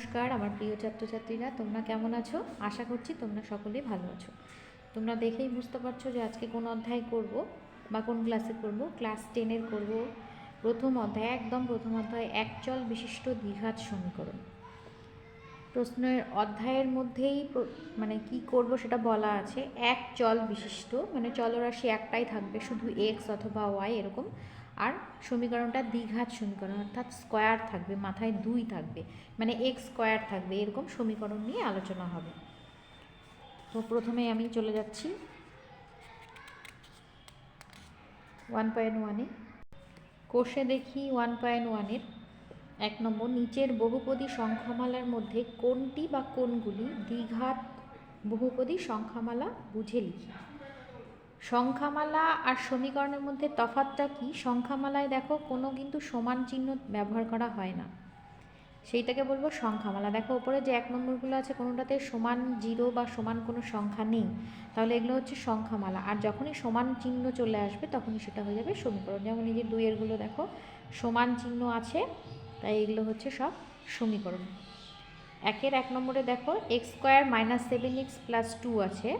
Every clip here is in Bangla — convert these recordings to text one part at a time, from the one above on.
নমস্কার, আমার প্রিয় ছাত্রছাত্রীরা, তোমরা কেমন আছো? আশা করছি তোমরা সকলেই ভালো আছো। তোমরা দেখেই বুঝতে পারছ যে আজকে কোন অধ্যায় করব বা কোন ক্লাসে করব। ক্লাস টেনের করব। প্রথম অধ্যায়, একদম প্রথম অধ্যায়, একচল বিশিষ্ট দ্বিঘাত সমীকরণ। প্রশ্নের অধ্যায়ের মধ্যেই মানে কি করব সেটা বলা আছে। এক চল বিশিষ্ট মানে চলরাশি একটাই থাকবে, শুধু এক্স অথবা ওয়াই এরকম। আর সমীকরণটা দ্বিঘাত সমীকরণ, অর্থাৎ স্কোয়ার থাকবে, মাথায় দুই থাকবে মানে এক্স স্কোয়ার থাকবে, এরকম সমীকরণ নিয়ে আলোচনা হবে। তো প্রথমে আমি চলে যাচ্ছি ওয়ান পয়েন্ট ওয়ানে কোষে দেখি ওয়ান পয়েন্ট ওয়ানের এক নম্বর, নিচের বহুপদী সংখ্যামালার মধ্যে কোনটি বা কোনগুলি দ্বিঘাত বহুপদী সংখ্যামালা বুঝে লিখি। সংখ্যামালা আর সমীকরণের মধ্যে তফাৎটা কি? সংখ্যামালায় দেখো কোনো কিন্তু সমান চিহ্ন ব্যবহার করা হয় না। সেইটাকে বলব সংখ্যামালা। দেখো ওপরে যে এক নম্বরগুলো আছে, কোনোটাতে সমান জিরো বা সমান কোনো সংখ্যা নেই। তাহলে এগুলো হচ্ছে সংখ্যামালা। আর যখনই সমান চিহ্ন চলে আসবে, তখনই সেটা হয়ে যাবে সমীকরণ। যেমন এই যে দুইয়েরগুলো দেখো, সমান চিহ্ন আছে, তাই এগুলো হচ্ছে সব সমীকরণ। একের এক নম্বরে দেখো, x square minus seven x plus two আছে।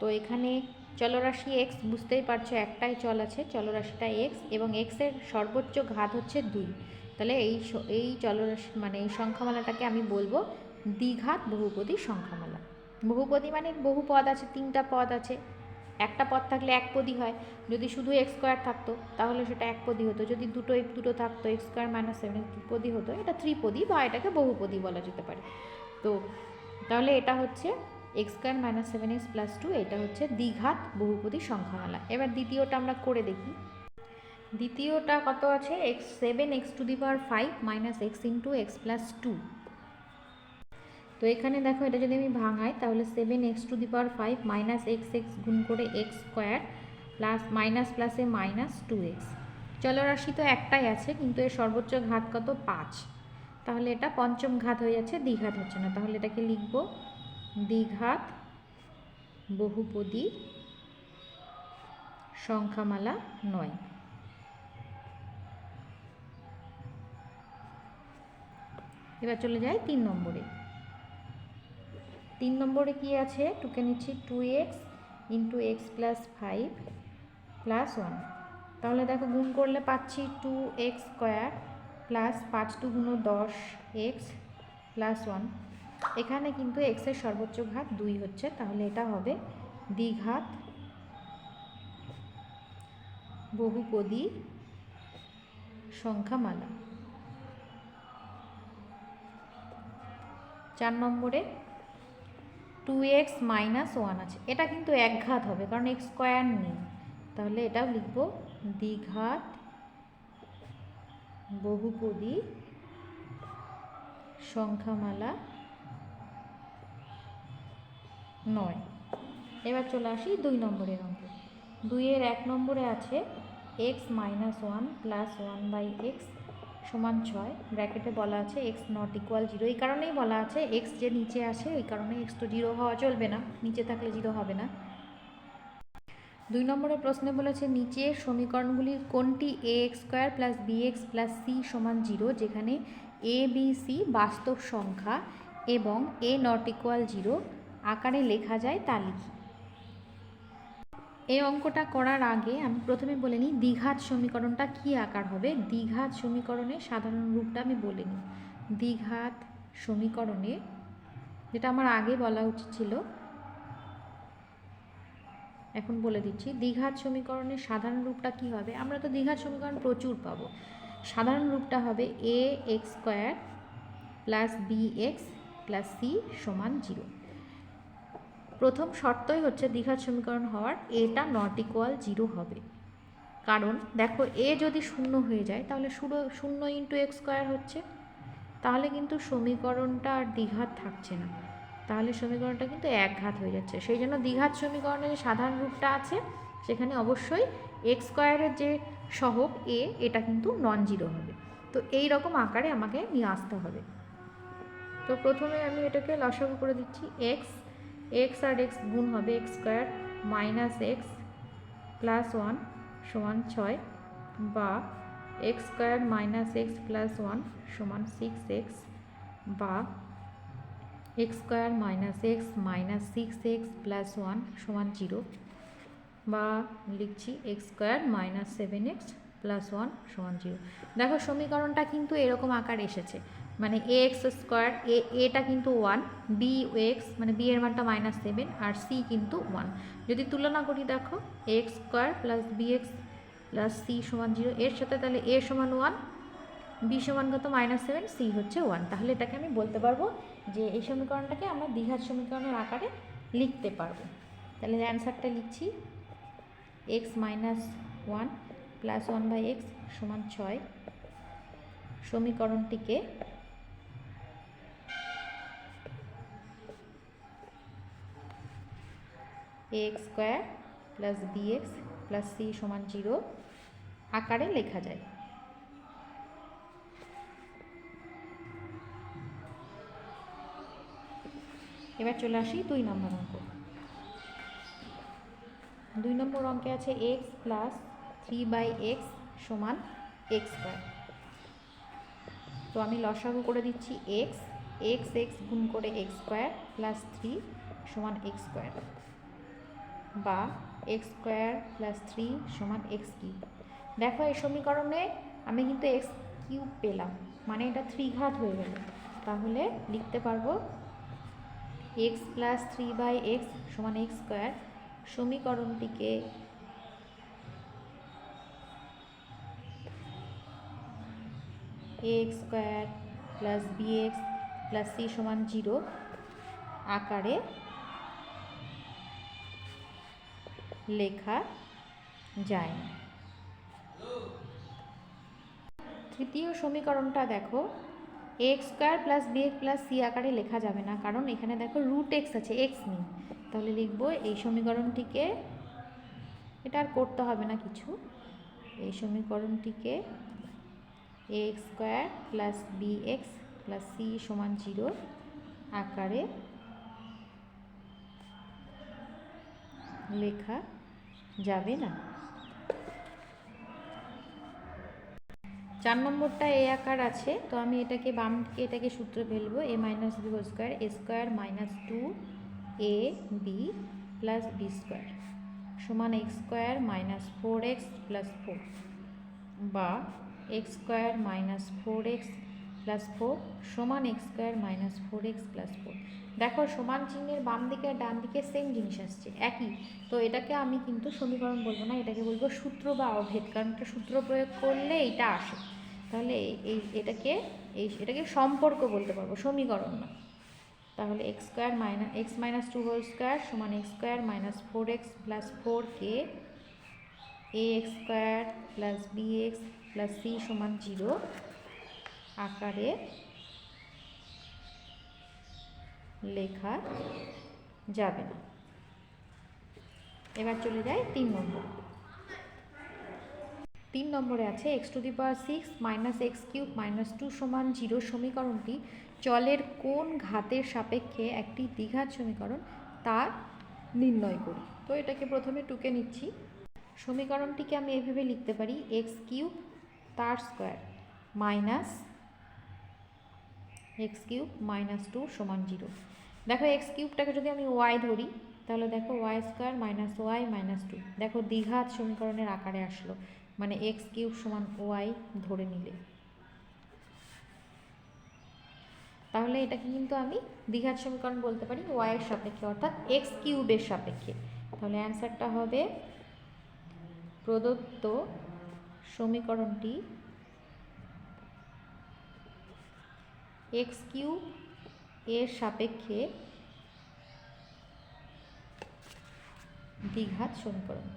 তো এখানে চলরাশি এক্স বুঝতেই পারছ, একটাই চল আছে, চলরাশিটা এক্স এবং এক্সের সর্বোচ্চ ঘাত হচ্ছে দুই। তাহলে এই এই চলরাশি মানে এই সংখ্যামালাটাকে আমি বলব দ্বিঘাত বহুপদী সংখ্যামালা। বহুপদী মানে বহু পদ আছে, তিনটা পদ আছে। একটা পদ থাকলে এক পদী হয়। যদি শুধু এক্স স্কোয়ার থাকতো, তাহলে সেটা এক পদী হতো। যদি দুটো দুটো থাকতো, এক্স স্কোয়ার মাইনাস সেভেন পদী হতো। এটা ত্রিপদী বা এটাকে বহুপদী বলা যেতে পারে। তো তাহলে এটা হচ্ছে x square minus seven x plus two, এটা হচ্ছে দ্বিঘাত বহুপদী সংখ্যামালা। এবার দ্বিতীয়টা আমরা করে দেখি। দ্বিতীয়টা কত আছে? X seven x to the power five minus x into x plus two. তো এখানে দেখো, এটা যদি আমি ভাঙাই, তাহলে seven x to the power five minus x x গুণ করে এক্স স্কোয়ার প্লাস মাইনাস প্লাসে মাইনাস টু এক্স। চলরাশি তো একটাই আছে, কিন্তু এর সর্বোচ্চ ঘাত কত? পাঁচ। তাহলে এটা পঞ্চম ঘাত হয়ে যাচ্ছে, দ্বিঘাত হচ্ছে না। তাহলে এটাকে লিখব দ্বিঘাত, বহুপদী, সংখ্যামালা নয়। এবার চলে যাই তিন নম্বরে। তিন নম্বরে কি আছে? টুকে নিচ্ছি two x into x plus five plus one তাহলে দেখো গুণ করলে পাচ্ছি টু এক্স স্কোয়ার প্লাস পাঁচ টু গুণ দশ এক্স প্লাস ওয়ান এখানে কিন্তু এক্সের সর্বোচ্চ ঘাত দুই হচ্ছে, তাহলে এটা হবে দ্বিঘাত বহুপদী সংখ্যামালা। চার নম্বরে টু এক্স মাইনাস ওয়ান আছে। এটা কিন্তু এক ঘাত হবে, কারণ এক্স স্কোয়ার নেই। তাহলে এটাও লিখব দ্বিঘাত বহুপদী সংখ্যামালা নয়। এবার চলে আসি দুই নম্বরের অঙ্ক। দুইয়ের এক নম্বরে আছে x minus one plus one by x সমান ছয়। ব্র্যাকেটে বলা আছে এক্স নট ইকুয়াল জিরো এই কারণেই বলা আছে এক্স যে নিচে আছে এই কারণে এক্স তো জিরো হওয়া চলবে না। নিচে থাকলে জিরো হবে না। দুই নম্বরের প্রশ্নে বলেছে নিচের সমীকরণগুলির কোনটি a x square plus b x plus c সমান জিরো যেখানে এ বি সি বাস্তব সংখ্যা এবং এ নট ইকুয়াল জিরো আকারে লেখা যায় তা লিখি। এই অঙ্কটা করার আগে আমি প্রথমে বলে নিই, দ্বিঘাত সমীকরণটা কী আকার হবে? দ্বিঘাত সমীকরণের সাধারণ রূপটা আমি বলে নিই। দ্বিঘাত সমীকরণে, যেটা আমার আগে বলা উচিত ছিল, এখন বলে দিচ্ছি, দ্বিঘাত সমীকরণের সাধারণ রূপটা কি হবে? আমরা তো দ্বিঘাত সমীকরণ প্রচুর পাবো। সাধারণ রূপটা হবে a x square plus b x plus c সমান জিরো। প্রথম শর্তই হচ্ছে দ্বিঘাত সমীকরণ হওয়ার এটা নট ইকুয়াল জিরো হবে। কারণ দেখো এ যদি শূন্য হয়ে যায়, তাহলে শুরু, শূন্য ইন্টু এক্স স্কোয়ার হচ্ছে। তাহলে কিন্তু সমীকরণটা আর দ্বিঘাত থাকছে না। তাহলে সমীকরণটা কিন্তু একঘাত হয়ে যাচ্ছে। সেই জন্য দ্বিঘাত সমীকরণের যে সাধারণ রূপটা আছে, সেখানে অবশ্যই এক্স স্কোয়ারের যে সহগ এ এটা কিন্তু নন জিরো হবে। তো এই রকম আকারে আমাকে নিয়ে আসতে হবে। তো প্রথমে আমি এটাকে লসাগু করে দিচ্ছি এক্স এক্স আর এক্স গুণ হবে x square minus x plus one সমান ছয় বা x square minus x plus one সমান সিক্স এক্স বা x square minus x minus six x plus one সমান জিরো বা লিখছি x square minus seven x plus one সমান জিরো দেখো সমীকরণটা কিন্তু এরকম আকার এসেছে। মানে এ এক্স স্কোয়ার এ, এটা কিন্তু ওয়ান বি এক্স মানে বি এর মানটা মাইনাস সেভেন আর সি কিন্তু ওয়ান যদি তুলনা করি দেখো a x square plus b x plus c সমান জিরো এর সাথে তাহলে এ সমান ওয়ান বি সমান কত? মাইনাস সেভেন সি হচ্ছে ওয়ান তাহলে এটাকে আমি বলতে পারব যে এই সমীকরণটাকে আমরা দ্বিঘাত সমীকরণের আকারে লিখতে পারব। তাহলে অ্যান্সারটা লিখছি x minus one plus one by x সমান ছয়। সমীকরণটিকে a x square plus b x plus c সমান জিরো আকারে লেখা যায়। এবার চলে আসি দুই নম্বর অঙ্ক। দুই নম্বর অঙ্কে আছে x plus three by x সমান এক্স স্কোয়ার তো আমি লসাগু করে দিচ্ছি এক্স এক্স এক্স গুণ করে এক্স স্কোয়ার প্লাস থ্রি সমান এক্স স্কোয়ার বা এক্স স্কোয়ার প্লাস থ্রি সমান এক্স কিউব দেখো এই সমীকরণে আমি কিন্তু এক্স কিউব পেলাম মানে এটা থ্রি ঘাত হয়ে গেল। তাহলে লিখতে পারব x plus three by x সমান এক্স স্কোয়ার সমীকরণটিকে x square plus b x plus c সমান জিরো আকারে লেখা যায় না। তৃতীয় সমীকরণটা দেখো, x square plus b x plus c আকারে লেখা যাবে না, কারণ এখানে দেখো রুট এক্স আছে, এক্স নেই। তাহলে লিখব এই সমীকরণটিকে, এটা আর করতে হবে না কিছু। এই সমীকরণটিকে x square plus b x plus c সমান জিরো আকারে লেখা যাবে না। চার নম্বরটা এ আকার আছে, তো আমি এটাকে বাম, এটাকে সূত্রে ফেলব, a minus b whole square a square minus two a b plus b square সমান x square minus four x plus four বা x square minus four x plus four সমান x square minus four x plus four দেখো, সমান চিহ্নের বাম দিকে আর ডান দিকে সেম জিনিস আসছে, একই। তো এটাকে আমি কিন্তু সমীকরণ বলব না, এটাকে বলব সূত্র বা অভেদ, কারণ এটা সূত্র প্রয়োগ করলে এইটা আসে। তাহলে এই এটাকে এই, এটাকে সম্পর্ক বলতে পারব, সমীকরণ না। তাহলে x square minus x minus two whole square সমান x square minus four x plus four K a x square plus b x plus c সমান জিরো আকারে লেখা যাবে না। এবার চলে যায় তিন নম্বর। তিন নম্বরে আছে x to the power six minus x cube minus two সমান জিরো সমীকরণটি চলের কোন ঘাতের সাপেক্ষে একটি দ্বিঘাত সমীকরণ তা নির্ণয় করি। তো এটাকে প্রথমে টুকে নিচ্ছি। সমীকরণটিকে আমি এভাবে লিখতে পারি এক্স কিউব তার square minus x cube minus two সমান জিরো। দেখো এক্স কিউবটাকে যদি আমি ওয়াই ধরি, তাহলে দেখো y square minus y minus two. দেখো দ্বিঘাত সমীকরণের আকারে আসলো মানে এক্স কিউব সমান ওয়াই ধরে নিলে। তাহলে এটাকে কিন্তু আমি দ্বিঘাত সমীকরণ বলতে পারি ওয়াইয়ের সাপেক্ষে, অর্থাৎ এক্স কিউবের সাপেক্ষে। তাহলে অ্যান্সারটা হবে প্রদত্ত সমীকরণটি এক্স কিউব এর সাপেক্ষে দ্বিঘাত সমীকরণ।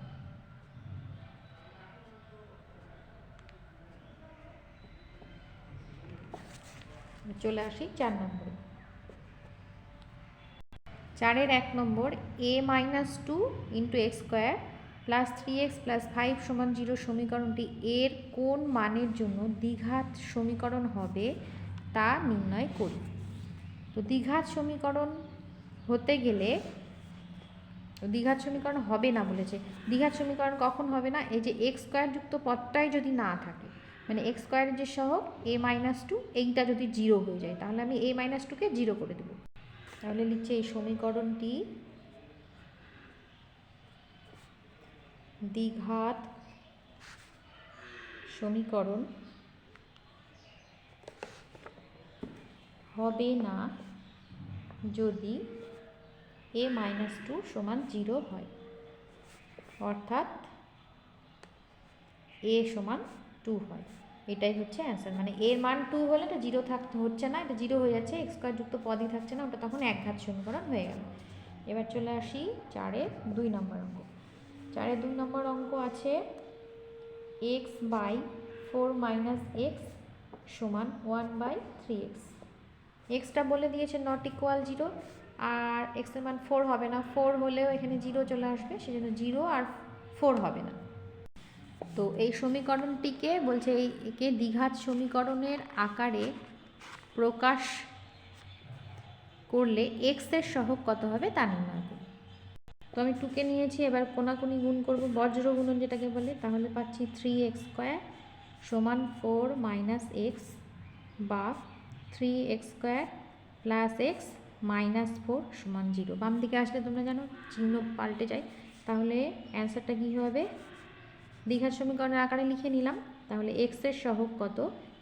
চলে আসি চার নম্বরে। চারের এক নম্বর a minus two into x square plus three x plus five সমান জিরো সমীকরণটি এর কোন মানের জন্য দ্বিঘাত সমীকরণ হবে তা নির্ণয় করি। তো দ্বিঘাত সমীকরণ হতে গেলে, দ্বিঘাত সমীকরণ হবে না বলেছে। দ্বিঘাত সমীকরণ কখন হবে না? এই যে এক্স স্কোয়ার যুক্ত পদটাই যদি না থাকে মানে এক্স স্কোয়ারের যে সহগ এ মাইনাস টু এইটা যদি জিরো হয়ে যায়, তাহলে আমি এ মাইনাস টুকে জিরো করে দেবো। তাহলে লিখছে এই সমীকরণটি দ্বিঘাত সমীকরণ হবে না যদি এ মাইনাস টু সমান জিরো হয়। অর্থাৎ এ সমান টু হয়। এটাই হচ্ছে অ্যান্সার মানে এর মান টু হলে এটা জিরো থাকতে হচ্ছে না, এটা জিরো হয়ে যাচ্ছে এক্স স্কোয়ার যুক্ত পদই থাকছে না, ওটা তখন এক ঘাত সমীকরণ হয়ে গেল। এবার চলে আসি চারের দুই নম্বর অঙ্ক। চারের দুই নম্বর অঙ্ক আছে x by four minus x সমান ওয়ান বাই থ্রি এক্স এক্সটা বলে দিয়েছে নট ইকুয়াল জিরো আর এক্সের মান ফোর হবে না। ফোর হলেও এখানে জিরো চলে আসবে, সেজন্য জিরো আর ফোর হবে না। তো এই সমীকরণটিকে বলছে একে দ্বিঘাত সমীকরণের আকারে প্রকাশ করলে এক্সের সহগ কত হবে তা নির্ণয় করুন তো আমি টুকে নিয়েছি, এবার কোনাকুনি গুণ করব, বজ্র গুণন যেটাকে বলে, তাহলে পাচ্ছি থ্রি এক্স স্কোয়ার সমান ফোর মাইনাস এক্স বা three x square plus x minus four সমান জিরো বাম দিকে আসলে তোমরা জানো, চিহ্ন পাল্টে যায়। তাহলে অ্যান্সারটা কী হবে? দীঘার সমীকরণের আকারে লিখে নিলাম। তাহলে এক্সের সহগ কত?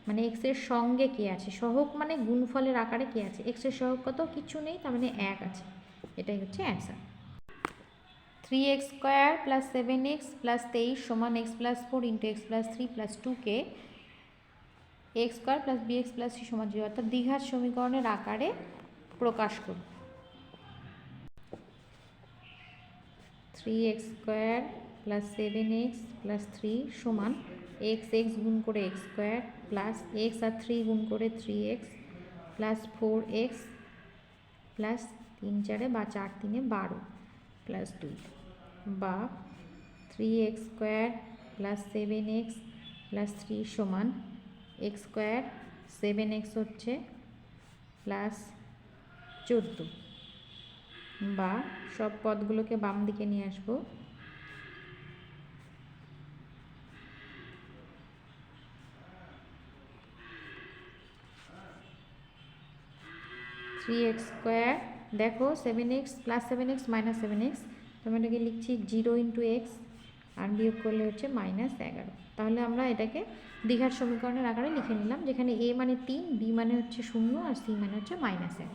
মানে এক্সের সঙ্গে কে আছে? সহগ মানে গুণফলের আকারে কে আছে? এক্সের সহগ কত? কিছু নেই, তার মানে এক আছে। এটাই হচ্ছে answer. Three x square plus seven x plus তেইশ সমান x plus four into x plus three plus টুকে x square plus b x plus c সমান জিরো, অর্থাৎ দীঘার সমীকরণের আকারে প্রকাশ করব। Three x square plus seven x plus three সমান এক্স এক্স গুণ করে এক্স স্কোয়ার প্লাস এক্স আর থ্রি গুণ করে three x plus four x plus তিন চারে বা চার তিনে বারো প্লাস দুই বা three x square plus seven x plus three সমান এক্স স্কোয়ার সেভেন এক্স হচ্ছে প্লাস চোদ্দ। বা সব পদগুলোকে বাম দিকে নিয়ে আসব। থ্রি এক্স স্কোয়ার, দেখো seven x plus seven x minus seven x তুমি এটাকে লিখছি জিরো ইন্টু এক্স, আর বিয়োগ করলে হচ্ছে মাইনাস এগারো। তাহলে আমরা এটাকে দীঘার সমীকরণের আকারে লিখে নিলাম, যেখানে এ মানে তিন, বি মানে হচ্ছে শূন্য, আর সি মানে হচ্ছে মাইনাস এক।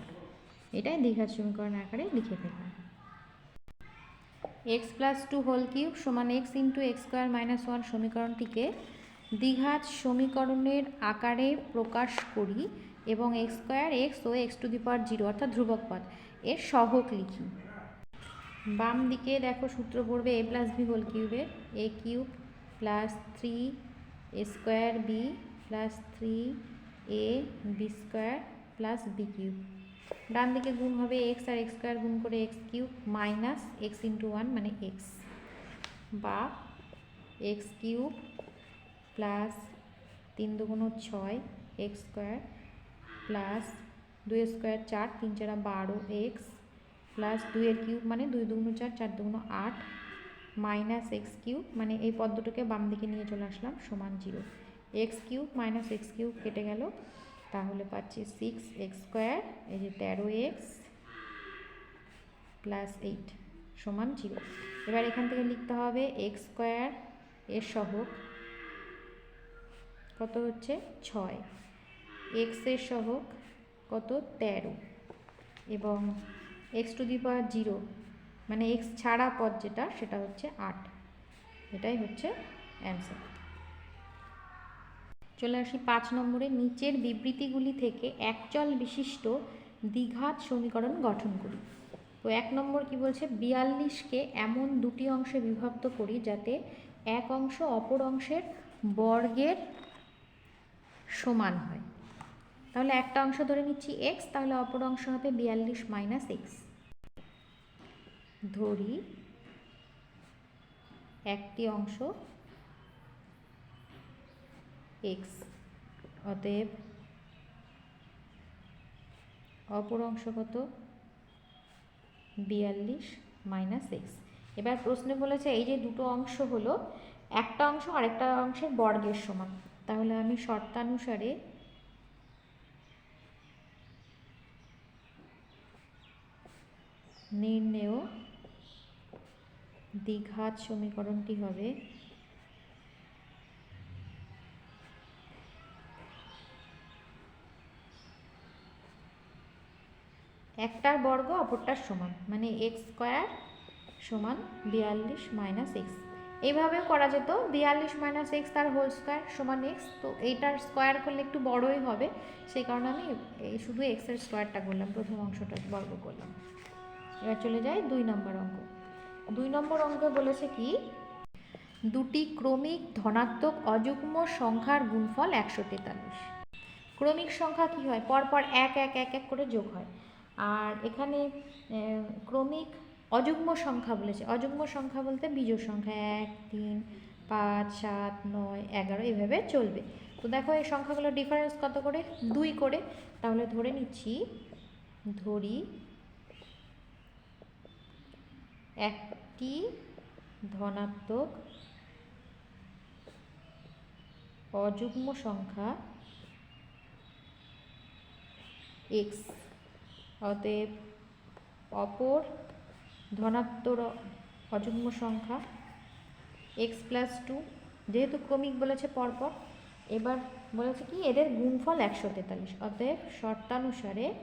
এটাই দীঘার সমীকরণের আকারে লিখে ফেললাম। X plus two whole cube সমান x into x square minus one সমীকরণটিকে দ্বিঘাত সমীকরণের আকারে প্রকাশ করি এবং x square x O x to the power zero অর্থাৎ ধ্রুবক পদ এর সহক লিখি। বাম দিকে দেখো সূত্র পড়বে এ প্লাস বি হোল কিউবের a cube plus three square b plus three a b square plus b cube. ডান দিকে গুণ হবে এক্স আর এক্স স্কোয়ার গুণ করে x cube minus x into one মানে এক্স। বা এক্স কিউব প্লাস তিন দুগুণ ছয় এক্স স্কোয়ার প্লাস দুই স্কোয়ার চার তিন চারা বারো এক্স প্লাস দুইয়ের কিউব মানে দুই দুগুণ চার চার দুগুণ আট মাইনাস এক্স কিউব মানে এই পদ বাম দিকে নিয়ে চলে আসলাম, সমান zero x cube minus x cube কেটে গেল, তাহলে পাচ্ছি সিক্স এক্স স্কোয়ার এই যে তেরো এক্স প্লাস এইট সমান জিরো এবার এখান থেকে লিখতে হবে এক্স স্কোয়ার এর সহগ, কত হচ্ছে? ছয়। এক্সের সহগ কত? তেরো। এবং x to the power zero মানে এক্স ছাড়া পদ যেটা, সেটা হচ্ছে আট। এটাই হচ্ছে অ্যান্সার চলে আসি পাঁচ নম্বরে, নিচের বিবৃতিগুলি থেকে একচল বিশিষ্ট দ্বিঘাত সমীকরণ গঠন করি। তো এক নম্বর কি বলছে? বিয়াল্লিশকে এমন দুটি অংশে বিভক্ত করি যাতে এক অংশ অপর অংশের বর্গের সমান হয়। তাহলে একটা অংশ ধরে নিচ্ছি এক্স তাহলে অপর অংশ হবে বিয়াল্লিশ মাইনাস এক্স ধরি। একটি অংশ এক্স অতএব অপর অংশ কত? বিয়াল্লিশ মাইনাস এক্স এবার প্রশ্নে বলেছে, এই যে দুটো অংশ হলো, একটা অংশ আরেকটা অংশের বর্গের সমান। তাহলে আমি শর্তানুসারে নির্ণেয় দ্বিঘাত সমীকরণটি হবে একটার বর্গ, অপরটার সমান মানে এক্স স্কোয়ার সমান বিয়াল্লিশ মাইনাস এক্স এইভাবেও করা যেত, বিয়াল্লিশ মাইনাস এক্স তার হোল স্কোয়ার সমান এক্স তো এইটার স্কোয়ার করলে একটু বড়ই হবে, সেই কারণে আমি এই শুধু এক্সের স্কোয়ারটা করলাম, প্রথম অংশটা বর্গ করলাম। এবার চলে যাই দুই নম্বর অঙ্ক। দুই নম্বর অঙ্কে বলেছে কি? দুটি ক্রমিক ধনাত্মক অযুগ্ম সংখ্যার গুণফল একশো তেতাল্লিশ। ক্রমিক সংখ্যা কি হয়? পরপর এক এক এক এক করে যোগ হয়। আর এখানে ক্রমিক অযুগ্ম সংখ্যা বলেছে। অযুগ্ম সংখ্যা বলতে বিজোড় সংখ্যা এক, তিন, পাঁচ, সাত, নয়, এগারো এভাবে চলবে। তো দেখো এই সংখ্যাগুলোর ডিফারেন্স কত করে? দুই করে। তাহলে ধরে নিচ্ছি, ধরি একটি ধনাত্মক অযুগ্ম সংখ্যা এক্স অতএব অপর ধনাত্মক অযুগ্ম সংখ্যা এক্স প্লাস টু যেহেতু ক্রমিক বলেছে পরপর, এবার বলেছে কি? এদের গুণফল একশো তেতাল্লিশ। অতএব শর্তানুসারে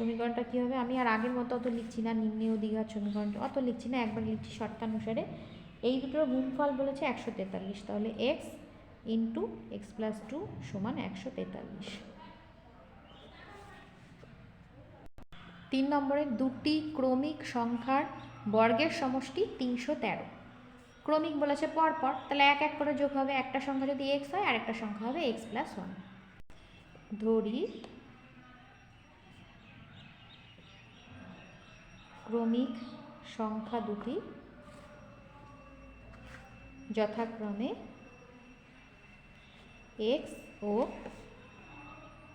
সমীকরণটা কী হবে? আমি আর আগের মতো অত লিখছি না নিম্নেয় দীঘার সমীকরণটা, অত লিখছি না, একবার লিখছি শর্তানুসারে। এই দুটোর গুণফল বলেছে একশো তেতাল্লিশ, তাহলে x into x plus two সমান একশো তেতাল্লিশ। তিন নম্বরে দুটি ক্রমিক সংখ্যার বর্গের সমষ্টি তিনশো তেরো। ক্রমিক বলেছে পর পর তাহলে এক এক করে যোগ হবে, একটা সংখ্যা যদি এক্স হয় আর একটা সংখ্যা হবে এক্স প্লাস ওয়ান। ধরি ক্রমিক সংখ্যা দুটি যথাক্রমে এক্স ও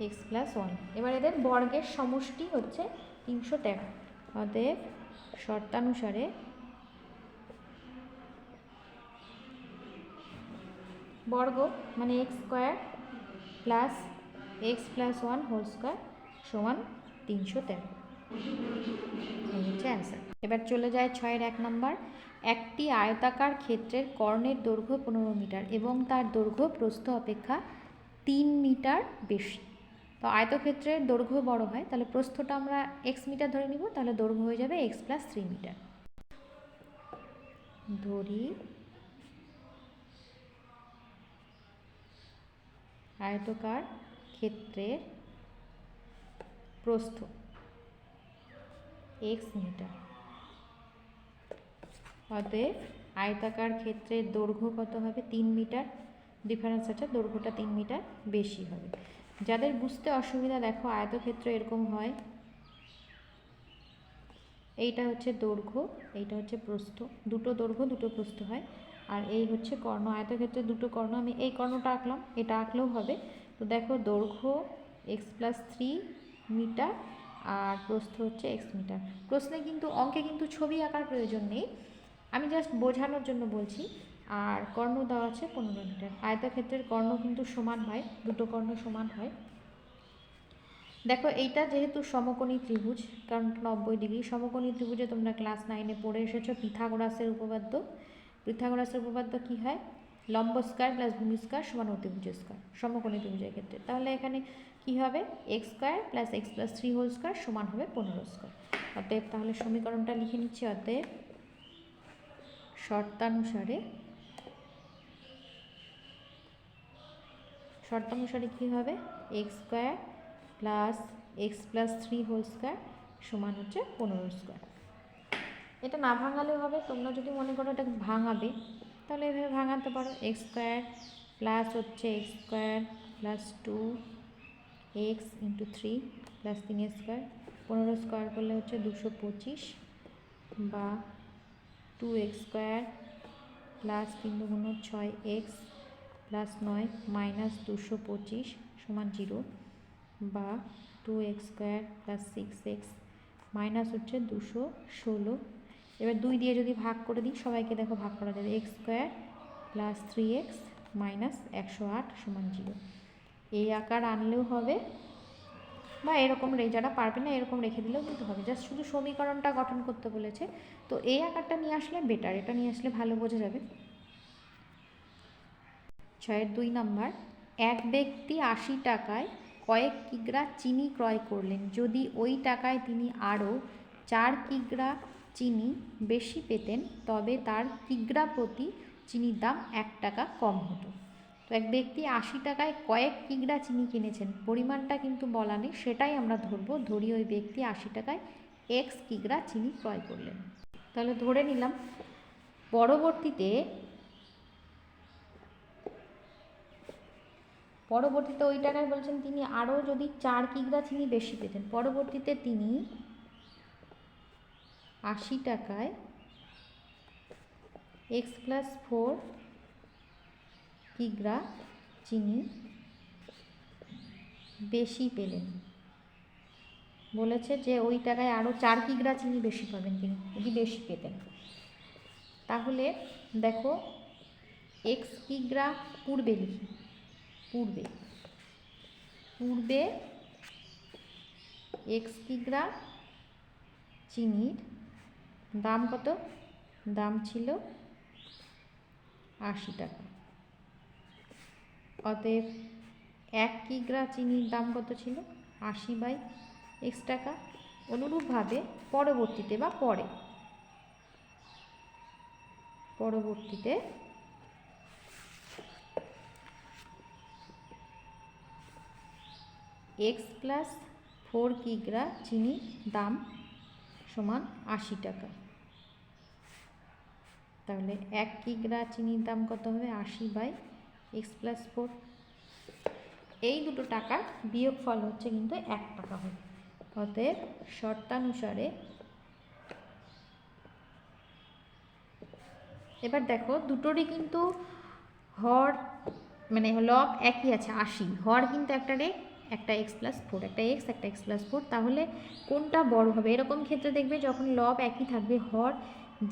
এক্স প্লাস ওয়ান এবার এদের বর্গের সমষ্টি হচ্ছে তিনশো তেরো। অতএব শর্তানুসারে বর্গ মানে x square plus x plus one whole square সমান তিনশো তেরো। হচ্ছে অ্যান্সার এবার চলে যায় ছয়ের এক নম্বর। একটি আয়তাকার ক্ষেত্রের কর্ণের দৈর্ঘ্য পনেরো মিটার এবং তার দৈর্ঘ্য প্রস্থ অপেক্ষা তিন মিটার বেশি। তো আয়তক্ষেত্রের দৈর্ঘ্য বড় হয়, তাহলে প্রস্থটা আমরা এক্স মিটার ধরে নিব, তাহলে দৈর্ঘ্য হয়ে যাবে এক্স প্লাস থ্রি মিটার। ধরি। আয়তকার ক্ষেত্রের প্রস্থ। X metre. অতএব আয়তাকার ক্ষেত্রের দৈর্ঘ্য কত হবে? তিন মিটার। ডিফারেন্স আছে, দৈর্ঘ্যটা তিন মিটার বেশি হবে। যাদের বুঝতে অসুবিধা, দেখো আয়তক্ষেত্র এরকম হয়। এইটা হচ্ছে দৈর্ঘ্য, এইটা হচ্ছে প্রস্থ। দুটো দৈর্ঘ্য, দুটো প্রস্থ হয়। আর এই হচ্ছে কর্ণ। আয়তক্ষেত্রে দুটো কর্ণ। আমি এই কর্ণটা আঁকলাম, এটা আঁকলেও হবে। তো দেখো দৈর্ঘ্য এক্স প্লাস থ্রি মিটার আর প্রস্থ হচ্ছে এক্স মিটার প্রশ্নে কিন্তু অঙ্কে কিন্তু ছবি আঁকার প্রয়োজন নেই। আমি জাস্ট বোঝানোর জন্য বলছি, আর কর্ণ দেওয়া আছে পনেরো মিটার আয়তক্ষেত্রের কর্ণ কিন্তু সমান হয়, দুটো কর্ণ সমান হয়। দেখো, এইটা যেহেতু সমকোণী ত্রিভুজ, কারণ নব্বই ডিগ্রি সমকোণী ত্রিভুজে তোমরা ক্লাস নাইনে পড়ে এসেছ পিথাগোরাসের উপপাদ্য। পিথাগোরাসের উপপাদ্য কী হয়? লম্ব স্কয়ার প্লাস ভূমি স্কয়ার সমান অতিভুজ স্কয়ার সমকোণী ত্রিভুজের ক্ষেত্রে। তাহলে এখানে কি হবে? X square plus x plus three whole square সমান হবে পনেরো স্কয়ার অতএব তাহলে সমীকরণটা লিখে নিচ্ছি, অতএব শর্তানুসারে শর্তানুসারে কী হবে? X square plus x plus three whole square সমান হচ্ছে পনেরো স্কোয়ার এটা না ভাঙালেও হবে? তোমরা যদি মনে করো এটা ভাঙাবে তাহলে এভাবে ভাঙাতে পারো। এক্স স্কোয়ার প্লাস হচ্ছে x square plus two x into three plus তিন স্কোয়ার পনেরো স্কোয়ার করলে হচ্ছে দুশো পঁচিশ বা টু এক্স স্কোয়ার প্লাস তিন দুগুণ ছয় এক্স প্লাস নয় মাইনাস দুশো পঁচিশ সমান জিরো বা two x square plus six x minus হচ্ছে দুশো ষোলো। এবার দুই দিয়ে যদি ভাগ করে দিই, সবাইকে দেখো ভাগ করা যাবে। X square plus three x minus একশো আট সমান জিরো। এই আকার আনলেও হবে, বা এরকম রে যারা পারবে না এরকম রেখে দিলেও কিন্তু হবে। জাস্ট শুধু সমীকরণটা গঠন করতে বলেছে। তো এই আকারটা নিয়ে আসলে বেটার এটা নিয়ে আসলে ভালো বোঝা যাবে। ছয়ের দুই নাম্বার, এক ব্যক্তি আশি টাকায় কয়েক কিগ্রা চিনি ক্রয় করলেন। যদি ওই টাকায় তিনি আরও চার কিগ্রা চিনি বেশি পেতেন, তবে তার কিগ্রা প্রতি চিনির দাম এক টাকা কম হতো। তো এক ব্যক্তি আশি টাকায় কয়েক কিগ্রা চিনি কিনেছেন, পরিমাণটা কিন্তু বলা নেই, সেটাই আমরা ধরবো। ধরি ওই ব্যক্তি আশি টাকায় এক্স কিগ্রা চিনি ক্রয় করলেন। তাহলে ধরে নিলাম, পরবর্তীতে পরবর্তীতে ওই টাকায় বলছেন তিনি আরও যদি চার কিগ্রা চিনি বেশি পেতেন, পরবর্তীতে তিনি আশি টাকায় এক্স প্লাস ফোর কিগ্রা চিনি বেশি পেলেন। বলেছে যে ওই টাকায় আরও চার কিগ্রা চিনি বেশি পাবেন তিনি, যদি বেশি পেতেন। তাহলে দেখো এক্স কিগ্রা পূর্বে লিখি, পূর্বে। পূর্বে এক্স কিগ্রা চিনির দাম কত? দাম ছিল আশি টাকা। অতএব এক কিগ্রা চিনির দাম কত ছিল? আশি বাই এক্স টাকা। অনুরূপভাবে পরবর্তীতে বা পরে। পরবর্তীতে এক্স প্লাস ফোর কিগ্রা চিনির দাম সমান আশি টাকা। তাহলে এক কিগ্রা চিনির দাম কত হবে? আশি বাই এক্স প্লাস ফোর। এই দুটো টাকার বিয়োগ ফল হচ্ছে কিন্তু এক টাকা হবে। অতএব শর্তানুসারে এবার দেখো, দুটোরই কিন্তু হর মানে লব একই আছে, আশি। হর কিন্তু একটা রে, একটা এক্স প্লাস ফোর, একটা এক্স একটা এক্স প্লাস ফোর। তাহলে কোনটা বড় হবে? এরকম ক্ষেত্রে দেখবে যখন লব একই থাকবে, হর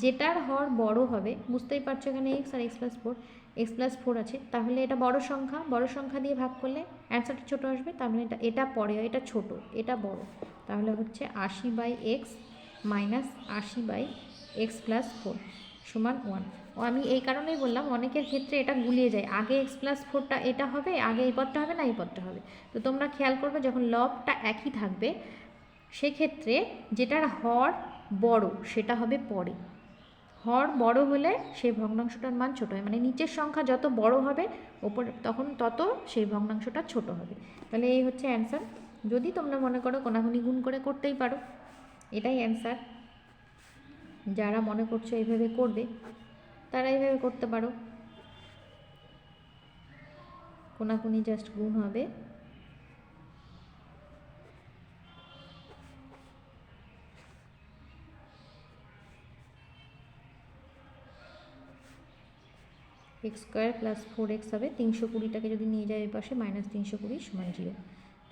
যেটার হর বড় হবে, বুঝতেই পারছ এখানে এক্স আর x plus four x plus four আছে, তাহলে এটা বড় সংখ্যা বড় সংখ্যা দিয়ে ভাগ করলে অ্যান্সারটা ছোটো আসবে, তার মানে এটা এটা পরে এটা ছোট, এটা বড়, তাহলে হচ্ছে আশি বাই এক্স মাইনাস আশি বাই এক্স প্লাস ফোর সমান ওয়ান ও, আমি এই কারণেই বললাম, অনেকের ক্ষেত্রে এটা গুলিয়ে যায়, আগে এক্স প্লাস ফোরটা এটা হবে, আগে এই পদটা হবে না এই পদটা হবে। তো তোমরা খেয়াল করবে, যখন লবটা একই থাকবে, সেক্ষেত্রে যেটার হর বড়, সেটা হবে পরে। হর বড় হলে সেই ভগ্নাংশটার মান ছোট হয়। মানে নিচের সংখ্যা যত বড় হবে, ওপর তখন তত সেই ভগ্নাংশটা ছোট হবে। তাহলে এই হচ্ছে অ্যান্সার যদি তোমরা মনে করো কোনাগুনি গুণ করে করতেই পারো, এটাই অ্যান্সার যারা মনে করছ এইভাবে করবে, তারা এইভাবে করতে পারো। কোনাকুনি জাস্ট গুণ হবে। X square plus four x হবে, তিনশো কুড়িটাকে যদি নিয়ে যায় পাশে, মাইনাস তিনশো কুড়ি সমান জিরো।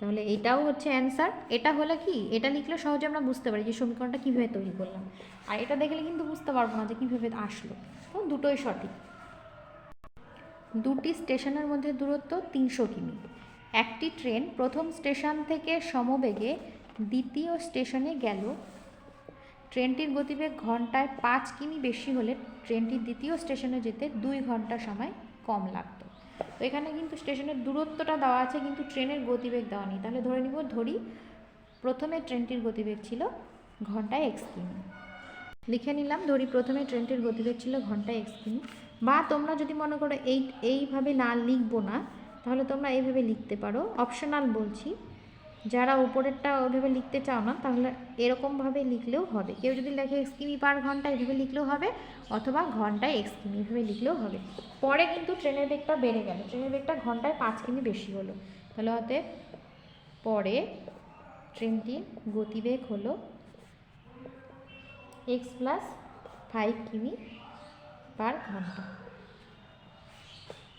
তাহলে এটাও হচ্ছে অ্যান্সার। এটা হলে কি? এটা লিখলে সহজে আমরা বুঝতে পারি যে সমীকরণটা কীভাবে তৈরি করলাম। আর এটা দেখলে কিন্তু বুঝতে পারব না যে কীভাবে আসলো। তো দুটোই সঠিক। দুটি স্টেশনের মধ্যে দূরত্ব তিনশো কিমি। একটি ট্রেন প্রথম স্টেশন থেকে সমবেগে দ্বিতীয় স্টেশনে গেল ট্রেনটির গতিবেগ ঘন্টায় পাঁচ কিমি বেশি হলে ট্রেনটির দ্বিতীয় স্টেশনে যেতে দুই ঘণ্টা সময় কম লাগতো। তো এখানে কিন্তু স্টেশনের দূরত্বটা দেওয়া আছে, কিন্তু ট্রেনের গতিবেগ দেওয়া নেই। তাহলে ধরে নিব, ধরি প্রথমে ট্রেনটির গতিবেগ ছিল ঘন্টায় এক্স কিমি। লিখে নিলাম, ধরি প্রথমে ট্রেনটির গতিবেগ ছিল ঘন্টায় এক্স কিমি। বা তোমরা যদি মনে করো এই, এইভাবে না লিখব না, তাহলে তোমরা এইভাবে লিখতে পারো। অপশনাল বলছি যারা উপরেরটা ওইভাবে লিখতে চাও না, তাহলে এরকমভাবে লিখলেও হবে। কেউ যদি লেখে এক্স কিমি পার ঘণ্টা এভাবে লিখলেও হবে, অথবা ঘন্টায় এক্স কিমি এভাবে লিখলেও হবে। পরে কিন্তু ট্রেনের বেগটা বেড়ে গেল। ট্রেনের বেগটা ঘন্টায় পাঁচ কিমি বেশি হলো। তাহলে অতএব পরে ট্রেনটির গতিবেগ হলো এক্স প্লাস ফাইভ কিমি পার ঘণ্টা।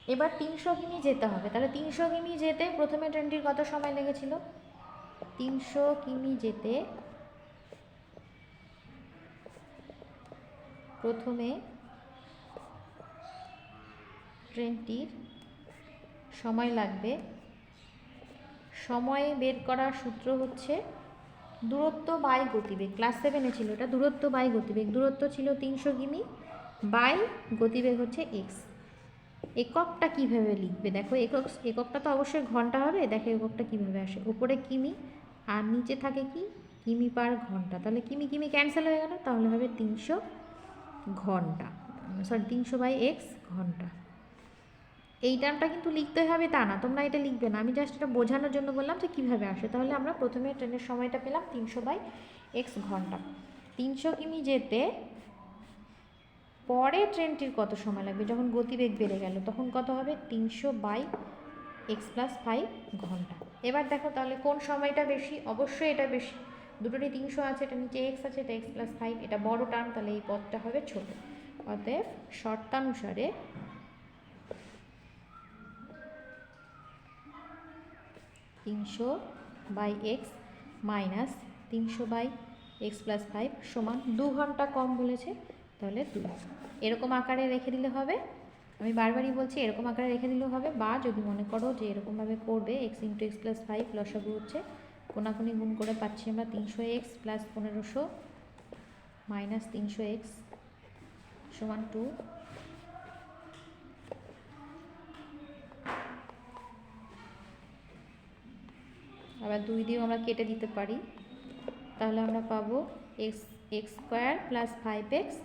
এবার তিনশো কিমি যেতে হবে। তাহলে তিনশো কিমি যেতে প্রথমে ট্রেনটির কত সময় লেগেছিল? তিনশো কিমি যেতে প্রথমে ট্রেনটির সময় লাগবে। সময় বের করার সূত্র হচ্ছে দূরত্ব বাই গতিবেগ। ক্লাস সেভেনে ছিল এটা, দূরত্ব বাই গতিবেগ। দূরত্ব ছিল তিনশো কিমি, বাই গতিবেগ হচ্ছে এক্স। এককটা কীভাবে লিখবে? দেখো, একক, এককটা তো অবশ্যই ঘণ্টা হবে, দেখো এককটা কীভাবে আসে। উপরে কিমি আর নিচে থাকে কি? কিমি পার ঘণ্টা। তাহলে কিমি কিমি ক্যান্সেল হয়ে গেল, তাহলে হবে তিনশো ঘণ্টা। সরি তিনশো বাই এক্স ঘণ্টা। এই টার্মটা কিন্তু লিখতে হবে তা না, তোমরা এটা লিখবে না। আমি জাস্ট এটা বোঝানোর জন্য বললাম যে কীভাবে আসে। তাহলে আমরা প্রথমে ট্রেনের সময়টা পেলাম তিনশো বাই এক্স ঘণ্টা। তিনশো কিমি যেতে পরে ট্রেনটির কত সময় লাগবে? যখন গতিবেগ বেড়ে গেল, তখন কত হবে? তিনশো বাই এক্স প্লাস ফাইভ ঘণ্টা। এবার দেখো তাহলে কোন সময়টা বেশি? অবশ্যই এটা বেশি। দুটোরই তিনশো আছে, এটা নিচে এক্স আছে, এটা এক্স প্লাস ফাইভ এটা বড় টার্ম তাহলে এই পদটা হবে ছোট। অতএব শর্তানুসারে তিনশো বাই এক্স মাইনাস তিনশো বাই এক্স প্লাস ফাইভ সমান দু ঘণ্টা কম বলেছে, তাহলে দু এরকম আকারে রেখে দিলে হবে। আমি বারবারই বলছি, এরকম আকারে রেখে দিলেও হবে। বা যদি মনে করো যে এরকমভাবে করবে x into x plus five লসাগু হচ্ছে, কোনাকুনি গুণ করে পাচ্ছি আমরা তিনশো এক্স প্লাস পনেরোশো মাইনাস তিনশো এক্স সমান টু আবার দুই দিয়েও আমরা কেটে দিতে পারি। তাহলে আমরা পাবো x x square plus five x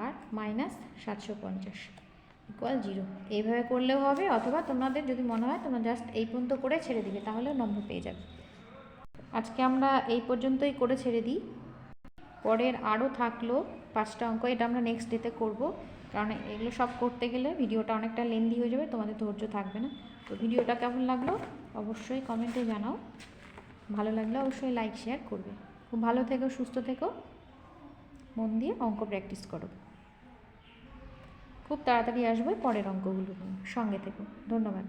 আর মাইনাস সাতশো পঞ্চাশ। ইকুয়াল জিরো এইভাবে করলেও হবে, অথবা তোমাদের যদি মনে হয় তোমরা জাস্ট এই পর্যন্ত করে ছেড়ে দিবে, তাহলেও নম্বর পেয়ে যাবে। আজকে আমরা এই পর্যন্তই করে ছেড়ে দিই। পরের আরও থাকল পাঁচটা অঙ্ক, এটা আমরা নেক্সট ডেতে করব। কারণ এগুলো সব করতে গেলে ভিডিওটা অনেকটা লেন্দি হয়ে যাবে, তোমাদের ধৈর্য থাকবে না। তো ভিডিওটা কেমন লাগল অবশ্যই কমেন্টে জানাও। ভালো লাগলে অবশ্যই লাইক শেয়ার করবে। খুব ভালো থেকো, সুস্থ থেকো। মন দিয়ে অঙ্ক প্র্যাকটিস করো। খুব তাড়াতাড়ি আসবে পরের অঙ্কগুলো। সঙ্গে থেকো ধন্যবাদ